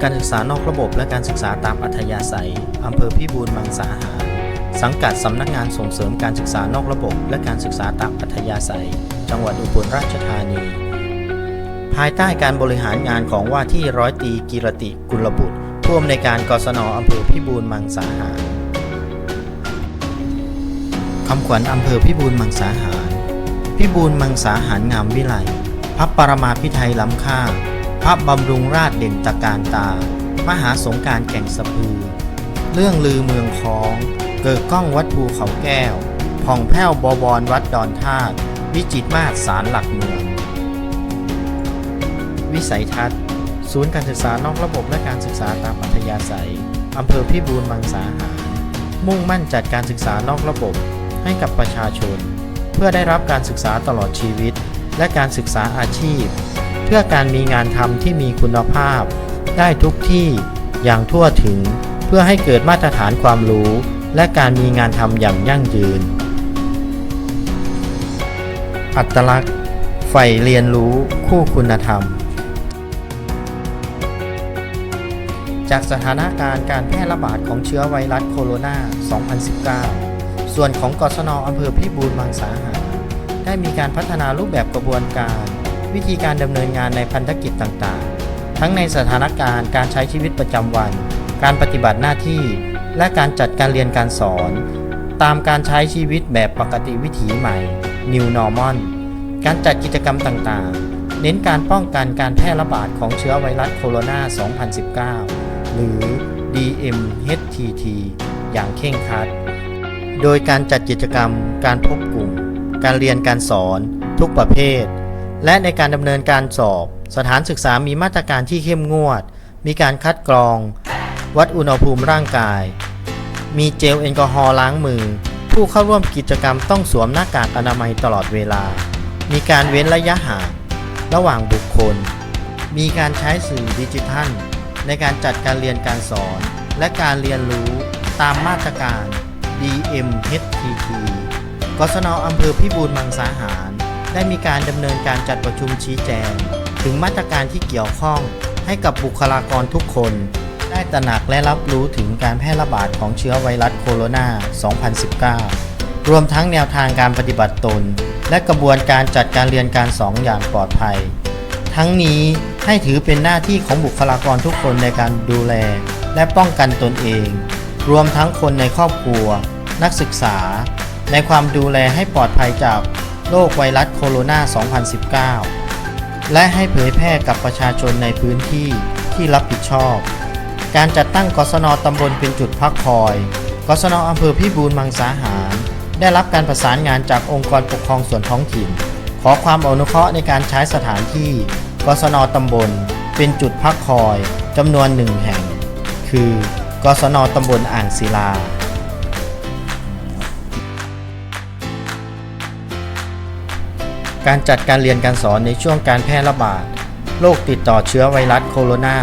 ์การศึกษานอกระบบและการศึกษาตามอัธยาศัย อำเภอพิบูลมังสาหารสังกัดสำนักงานส่งเสริมการศึกษานอกระบบ และการศึกษาตามอัธยาศัย จังหวัดอุบลราชธานี ภายใต้การบริหารงานของว่าที่ร้อยตรีกิรติกุลบุตรผู้อำนวยการกศนอำเภอพิบูลมังสาหารคำขวัญอำเภอพิบูลมังสาหาร พิบูลมังสาหารงามวิไลพระปรมาภิไธยล้ำค่า พระบำรุงราชเด่นตะการตา มหาสงการแก่งสะพือ เรื่องลือเมืองคอง เกิดก้องวัดภูเขาแก้ว ผ่องแผ้วบวรวัดดอนธาตุ วิจิตมาศสารหลักเมือง วิสัยทัศน์ ศูนย์การศึกษานอกระบบและการศึกษาตามอัธยาศัย อำเภอพิบูลมังสาหาร มุ่งมั่นจัดการศึกษานอกระบบให้กับประชาชน เพื่อได้รับการศึกษาตลอดชีวิต และการศึกษาอาชีพ พื่อการมีงานทำที่มีคุณภาพ ได้ทุกที่อย่างทั่วถึง เพื่อให้เกิดมาตรฐานความรู้ และการมีงานทำอย่างยั่งยืน อัตลักษณ์ใฝ่เรียนรู้คู่คุณธรรม จากสถานการณ์การแพร่ระบาดของเชื้อไวรัสโคโรนา 2019 ส่วนของกศนอำเภอพิบูลมังสาหารได้มีการพัฒนารูปแบบกระบวนการ วิธีการดำเนินงานในพันธกิจต่างๆ ทั้งในสถานการณ์การใช้ชีวิตประจำวัน การปฏิบัติหน้าที่ และการจัดการเรียนการสอน ตามการใช้ชีวิตแบบปกติวิถีใหม่ New Normal การจัดกิจกรรมต่างๆ เน้นการป้องกันการแพร่ระบาดของเชื้อไวรัสโคโรนา 2019 หรือ DMHTT อย่างเคร่งครัด โดยการจัดกิจกรรม การพบกลุ่ม การเรียนการสอน ทุกประเภท และในการดำเนินการสอบ สถานศึกษามีมาตรการที่เข้มงวด มีการคัดกรอง วัดอุณหภูมิร่างกาย มีเจลแอลกอฮอล์ล้างมือ ผู้เข้าร่วมกิจกรรมต้องสวมหน้ากากอนามัยตลอดเวลา มีการเว้นระยะห่างระหว่างบุคคล มีการใช้สื่อดิจิทัล ในการจัดการเรียนการสอน และการเรียนรู้ตามมาตรการ DMHTT กศนอำเภอพิบูลมังสาหาร ได้มีการดำเนินการจัดประชุมชี้แจง ถึงมาตรการที่เกี่ยวข้องให้กับบุคลากรทุกคน ได้ตระหนักและรับรู้ถึงการแพร่ระบาดของเชื้อไวรัสโคโรนา 2019 รวมทั้งแนวทางการปฏิบัติตน และกระบวนการจัดการเรียนการสอนอย่างปลอดภัย ทั้งนี้ให้ถือเป็นหน้าที่ของบุคลากรทุกคนในการดูแล และป้องกันตนเอง รวมทั้งคนในครอบครัว นักศึกษา ในความดูแลให้ปลอดภัยจาก โรคไวรัสโคโรนา 2019 และให้เผยแพร่กับประชาชนในพื้นที่ที่รับผิดชอบ การจัดตั้งกศนตำบลเป็นจุดพักคอย กศนอำเภอพิบูลมังสาหาร ได้รับการประสานงานจากองค์กรปกครองส่วนท้องถิ่น ขอความอนุเคราะห์ในการใช้สถานที่ กศนตำบล เป็นจุดพักคอยจำนวนหนึ่งแห่ง คือกศนตำบลอ่างศิลา การจัดการเรียนการสอนในช่วงการแพร่ระบาดโรคติดต่อเชื้อไวรัสโคโรนา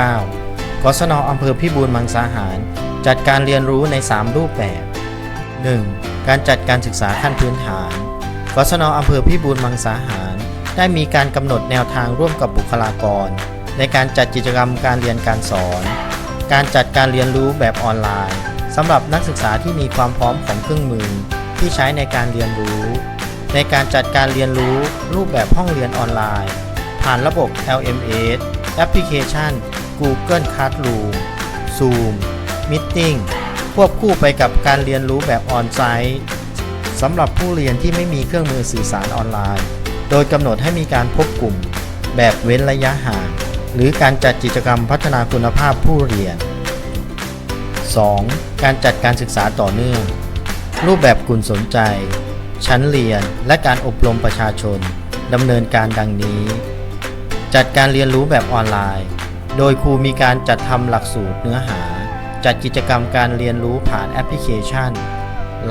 2019 กศนอำเภอพิบูลมังสาหาร จัดการเรียนรู้ใน 3 รูปแบบ 1. การจัดการศึกษาขั้นพื้นฐาน กศนอำเภอพิบูลมังสาหาร ได้มีการกำหนดแนวทางร่วมกับบุคลากร ในการจัดกิจกรรมการเรียนการสอน การจัดการเรียนรู้แบบออนไลน์สำหรับนักศึกษาที่มีความพร้อมของเครื่องมือที่ใช้ในการเรียนรู้ ในการจัดการเรียนรู้รูปแบบห้องเรียนออนไลน์ ผ่านระบบ LMS แอปพลิเคชัน Google Classroom Zoom Meeting ควบคู่ไปกับการเรียนรู้แบบออนไซต์สำหรับผู้เรียนที่ไม่มีเครื่องมือสื่อสารออนไลน์ โดยกำหนดให้มีการพบกลุ่ม แบบเว้นระยะห่าง หรือการจัดกิจกรรมพัฒนาคุณภาพผู้เรียน 2. การจัดการศึกษาต่อเนื่อง รูปแบบกลุ่มสนใจ ชั้นเรียนและการอบรมประชาชนดำเนินการดังนี้ จัดการเรียนรู้แบบออนไลน์ โดยครูมีการจัดทำหลักสูตรเนื้อหา จัดกิจกรรมการเรียนรู้ผ่านแอปพลิเคชัน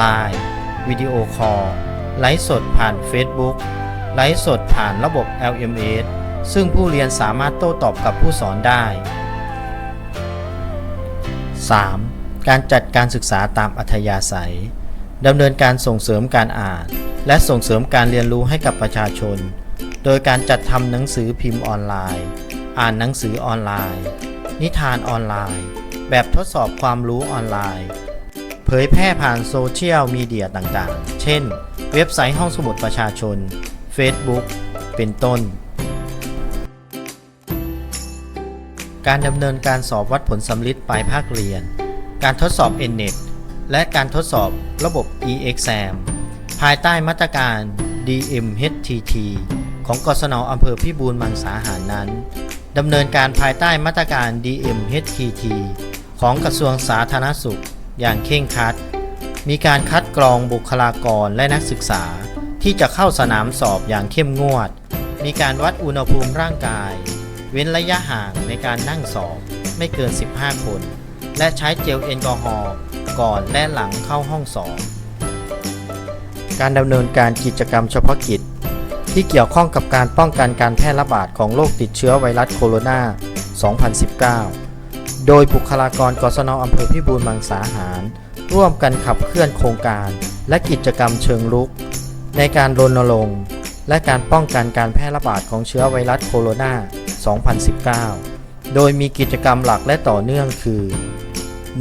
Line วิดีโอคอลไลฟ์สดผ่าน Facebook ไลฟ์สดผ่านระบบ LMS ซึ่งผู้เรียนสามารถโต้ตอบกับผู้สอนได้ 3. การจัดการศึกษาตามอัธยาศัย ดำเนินการส่งเสริมการอ่าน และส่งเสริมการเรียนรู้ให้กับประชาชน โดยการจัดทำหนังสือพิมพ์ออนไลน์ อ่านหนังสือออนไลน์ นิทานออนไลน์ แบบทดสอบความรู้ออนไลน์ เผยแพร่ผ่านโซเชียลมีเดียต่างๆ เช่น เว็บไซต์ห้องสมุดประชาชน Facebook เป็นต้น การดำเนินการสอบวัดผลสำลิดปลายภาคเรียน การทดสอบ NNET และการทดสอบระบบ e-exam ภายใต้มาตรการ DMHTT ของกศนอำเภอพิบูลมังสาหารนั้นดำเนินการภายใต้มาตรการ DMHTT ของกระทรวงสาธารณสุข อย่างเคร่งครัด มีการคัดกรองบุคลากรและนักศึกษาที่จะเข้าสนามสอบอย่างเข้มงวด มีการวัดอุณหภูมิร่างกาย เว้นระยะห่างในการนั่งสอบไม่เกิน 15 คน และใช้เจลแอลกอฮอล์ ก่อนและหลังเข้าห้องสอบ การดำเนินการกิจกรรมเฉพาะกิจ ที่เกี่ยวข้องกับการป้องกันการแพร่ระบาดของโรคติดเชื้อไวรัสโคโรนา 2019 โดยบุคลากรกศนอำเภอพิบูลมังสาหาร ร่วมกันขับเคลื่อนโครงการ และกิจกรรมเชิงรุก ในการรณรงค์และการป้องกันการแพร่ระบาดของเชื้อไวรัสโคโรนา 2019 โดยมีกิจกรรมหลักและต่อเนื่องคือ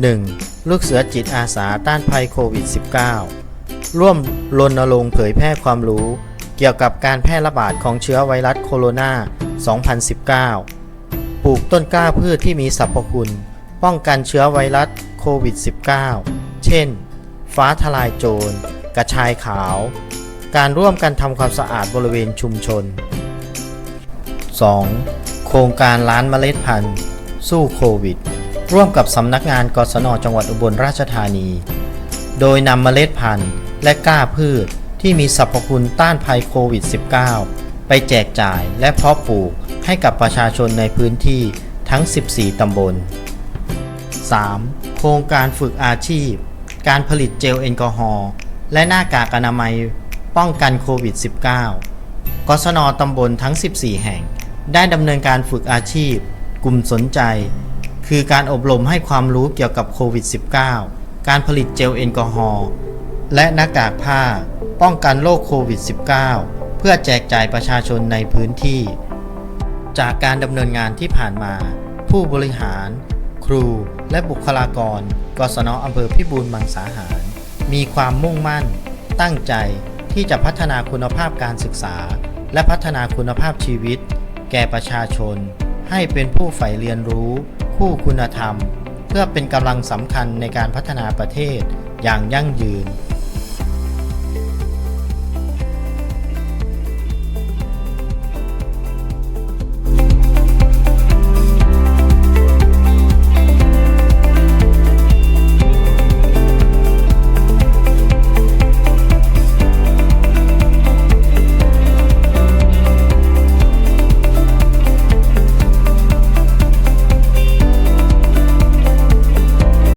1. ลูกเสือจิตอาสาต้านภัยโควิด -19 ร่วมรณรงค์เผยแพร่ความรู้ เกี่ยวกับการแพร่ระบาดของเชื้อไวรัสโคโรนา 2019 ปลูกต้นกล้าพืชที่มีสรรพคุณ ป้องกันเชื้อไวรัสโควิด -19 เช่น ฟ้าทลายโจร กระชายขาว การร่วมกันทำความสะอาดบริเวณชุมชน 2. โครงการล้านเมล็ดพันธุ์ สู้โควิด ร่วมกับสำนักงานกศนจังหวัดอุบลราชธานี โดยนำเมล็ดพันธุ์และก้าพืชที่มีสรรพคุณต้านภัยโควิด -19 ไปแจกจ่ายและเพาะปลูกให้กับประชาชนในพื้นที่ทั้ง 14 ตำบล 3. โครงการฝึกอาชีพ การผลิตเจลแอลกอฮอล์และหน้ากากอนามัยป้องกันโควิด -19 กศนตำบลทั้ง 14 แห่ง ได้ดำเนินการฝึกอาชีพ กลุ่มสนใจ คือการอบรมให้ความรู้เกี่ยวกับโควิด -19 การผลิตเจลแอลกอฮอล์และหน้ากากผ้า ป้องกันโรคโควิด -19 เพื่อแจกจ่ายประชาชนในพื้นที่ จากการดำเนินงานที่ผ่านมา ผู้บริหาร ครู และบุคลากร กศนอำเภอพิบูลมังสาหาร มีความมุ่งมั่น ตั้งใจที่จะพัฒนาคุณภาพการศึกษา และพัฒนาคุณภาพชีวิต แก่ประชาชน ให้เป็นผู้ใฝ่เรียนรู้ คู่คุณธรรม เพื่อเป็นกำลังสำคัญในการพัฒนาประเทศอย่างยั่งยืน